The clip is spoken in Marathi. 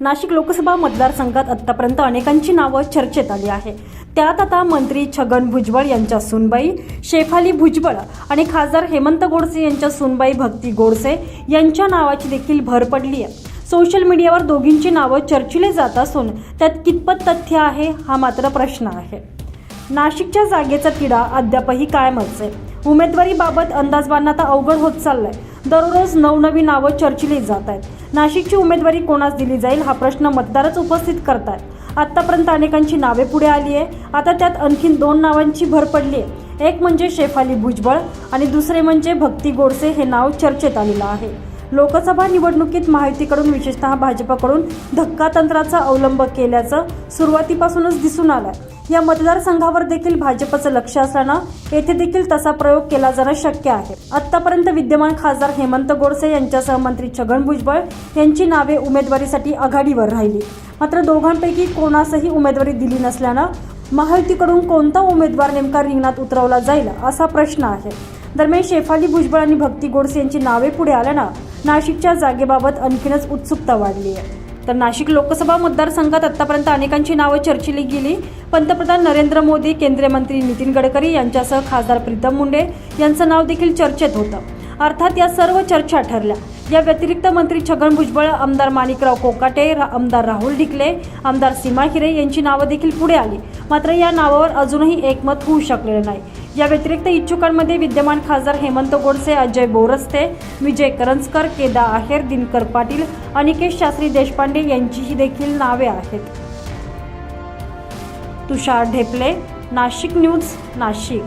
नाशिक लोकसभा मतदारसंघात आतापर्यंत अनेकांची नावं चर्चेत आली आहे. त्यात आता मंत्री छगन भुजबळ यांच्या सुनबाई शेफाली भुजबळ आणि खासदार हेमंत गोडसे यांच्या सुनबाई भक्ती गोडसे यांच्या नावाची देखील भर पडली आहे. सोशल मीडियावर दोघींची नावं चर्चिले जात असून त्यात कितपत तथ्य आहे हा मात्र प्रश्न आहे. नाशिकच्या जागेचा तिढा अद्यापही कायमच आहे. उमेदवारीबाबत अंदाज बांधणं आता अवघड होत चाललंय. दररोज नवनवी नावं चर्चिली जात आहेत. नाशिकची उमेदवारी कोणास दिली जाईल हा प्रश्न मतदारच उपस्थित करतात आत्तापर्यंत अनेकांची नावे पुढे आली आहे. आता त्यात आणखीन दोन नावांची भर पडली आहे. एक म्हणजे शेफाली भुजबळ आणि दुसरे म्हणजे भक्ती गोडसे हे नाव चर्चेत आलेलं आहे. लोकसभा निवडणुकीत महायुतीकडून विशेषतः भाजपकडून धक्कातंत्राचा अवलंब केल्याचं सुरुवातीपासूनच दिसून आलंय. या मतदारसंघावर देखील भाजपचं लक्ष असल्यानं येथे देखील तसा प्रयोग केला जाणं शक्य आहे. आतापर्यंत विद्यमान खासदार हेमंत गोडसे यांच्यासह मंत्री छगन भुजबळ यांची नावे उमेदवारीसाठी आघाडीवर राहिली. मात्र दोघांपैकी कोणासही उमेदवारी दिली नसल्यानं महायुतीकडून कोणता उमेदवार नेमका रिंगणात उतरवला जाईल असा प्रश्न आहे. दरम्यान शेफाली भुजबळ आणि भक्ती गोडसे यांची नावे पुढे आल्यानं नाशिकच्या जागेबाबत आणखीनच उत्सुकता वाढली आहे. तर नाशिक लोकसभा मतदारसंघात आतापर्यंत अनेकांची नावं चर्चिली गेली. पंतप्रधान नरेंद्र मोदी केंद्रीय मंत्री नितीन गडकरी यांच्यासह खासदार प्रीतम मुंडे यांचं नाव देखील चर्चेत होतं. अर्थात या सर्व चर्चा ठरल्या. या व्यतिरिक्त मंत्री छगन भुजबळ आमदार माणिकराव कोकाटे आमदार राहुल ढिकले आमदार सीमा हिरे यांची नावं देखील पुढे आली. मात्र या नावावर अजूनही एकमत होऊ शकलेलं नाही. या व्यतिरिक्त इच्छुकांमध्ये विद्यमान खासदार हेमंत गोडसे अजय बोरस्ते विजय करंजकर केदा आहेर दिनकर पाटील अनिकेश शास्त्री देशपांडे यांचीही देखील नावे आहेत. तुषार ढेपले नाशिक न्यूज नाशिक.